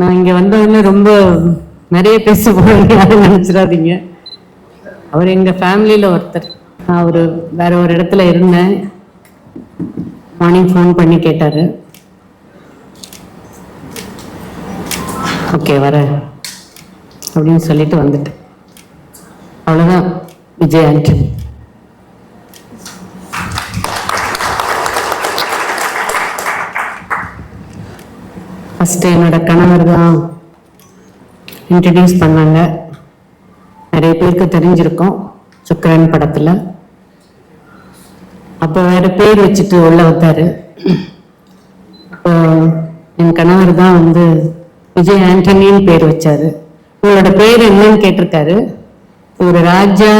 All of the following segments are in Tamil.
நான் இங்க வந்தவொடனே ரொம்ப நிறைய பேச போறேன்னு யாரும் நினைச்சிடாதீங்க. அவர் எங்க ஃபேமிலியில ஒருத்தர். நான் ஒரு வேற ஒரு இடத்துல இருந்தேன். மார்னிங் ஃபோன் பண்ணி கேட்டாரு. ஓகே வர அப்படின்னு சொல்லிட்டு வந்துட்டேன். அவ்வளவுதான் விஜய் ஆண்டனி ஃபஸ்ட்டு என்னோட கணவர் தான் இன்ட்ரடியூஸ் பண்ணாங்க. நிறைய பேருக்கு தெரிஞ்சிருக்கோம் சுக்கரன் படத்தில். அப்போ வேற பேர் வச்சுட்டு உள்ள வந்தார். அப்போ என் கணவர் தான் வந்து விஜய் ஆண்டனின்னு பேர் வச்சாரு. உங்களோட பேர் என்னன்னு கேட்டிருக்காரு. ஒரு ராஜா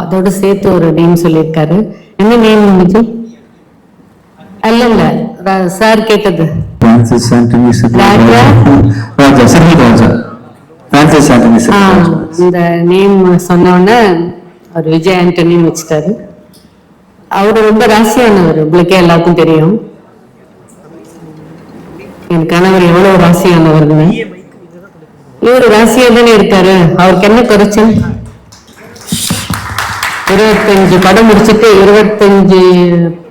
அதோடு சேர்த்து ஒரு நேம் சொல்லியிருக்காரு. என்ன நேம் விஜய்? அல்ல இல்ல சார் கேட்டது. Anthony Raja? Raja. Raja Francis Anthony இந்த நேம் சொன்ன உடனே அவர் விஜய் ஆண்டனின்னு வச்சுட்டாரு. அவரு ரொம்ப ராசியானவர் உங்களுக்கே எல்லாருக்கும் தெரியும். என் கணவர் எவ்வளவு ராசியானவர்னு இவர் ராசியா தானே இருக்காரு? அவருக்கு என்ன குறைச்சல்? இருபத்தஞ்சு படம் முடிச்சுட்டு இருபத்தஞ்சு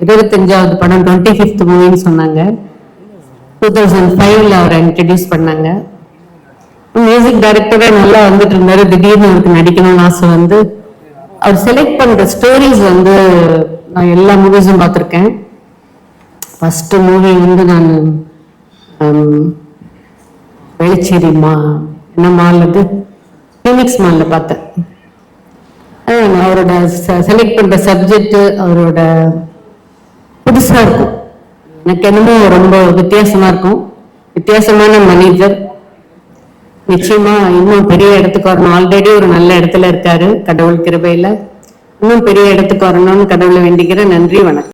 இருபத்தஞ்சாவது படம் டுவெண்ட்டி ஃபிஃப்த் மூவின்னு சொன்னாங்க டூ தௌசண்ட் ஃபைவ்ல அவரை இன்ட்ரடியூஸ் பண்ணாங்க. மியூசிக் டைரக்டரே நல்லா வந்துட்டு இருந்தாரு. திடீர்னு அவருக்கு நடிக்கணும்னு ஆசை வந்து அவர் செலக்ட் பண்ற ஸ்டோரிஸ் வந்து நான் எல்லா மூவிஸும் பார்த்துருக்கேன். ஃபர்ஸ்ட் மூவி வந்து நான் வெளிச்சேரி மா என்ன மால் அது? ஃபீனிக்ஸ் மாலில் பார்த்தேன். அவரோட செலக்ட் பண்ற சப்ஜெக்ட் அவரோட புதுசாக இருக்கும். எனக்கு என்னமோ ரொம்ப வித்தியாசமா இருக்கும். வித்தியாசமான மனிதர். நிச்சயமா இன்னும் பெரிய இடத்துக்கு வரணும். ஆல்ரெடி ஒரு நல்ல இடத்துல இருக்காரு. கடவுள் கிருபையில இன்னும் பெரிய இடத்துக்கு வரணும்னு கடவுளை வேண்டிக்கிறேன். நன்றி வணக்கம்.